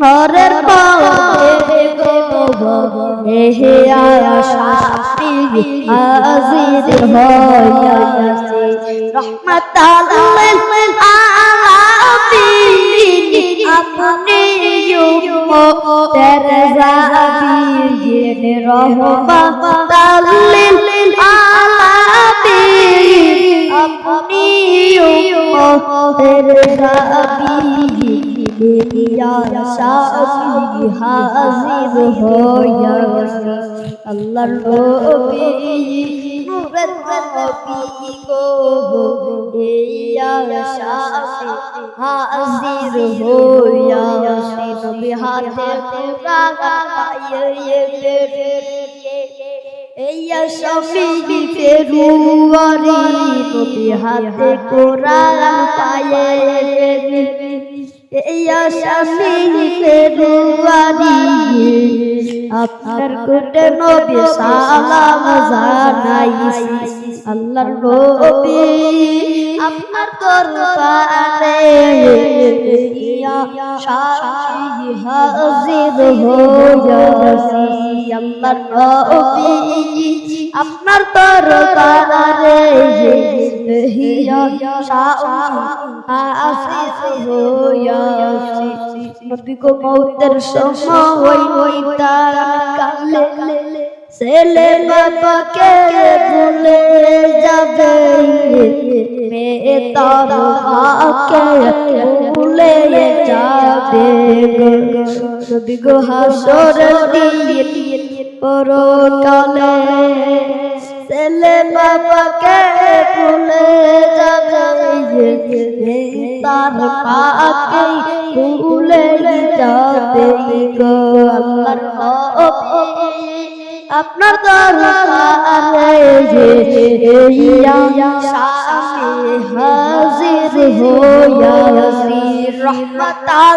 হরের এহে আশাতি হাজির হইয়াছে। রহমাতাল আলামিন আপনি হাজির হইয়াছে। আল্লাহর নবী নূরের নবী গো ইয়া শাফি হাজির হইয়াছে। নবী হাতে পুরা গায়ে ইয়া শাফি ফেরুয়ারি নবী হাতে কোরআন পায়ে ইয়া শাফি ফেরুয়ারি আপনার কোটে নবী সালাম জানাইছি আল্লাহর নবী আপনার দরবারে ইয়া আপনার দরবারে ইয়া শাফি হইয়াছি নবী গো মৌতের সময় ওই তার কালে ছেলে বাবাকে ভুলে যাবে ছেলে বাবাকে ভুলে যাবে তার পাকে ভুলে যাবে গো আল্লাহর আপনার দরবারে হাজির হইয়াছি রহমাতাল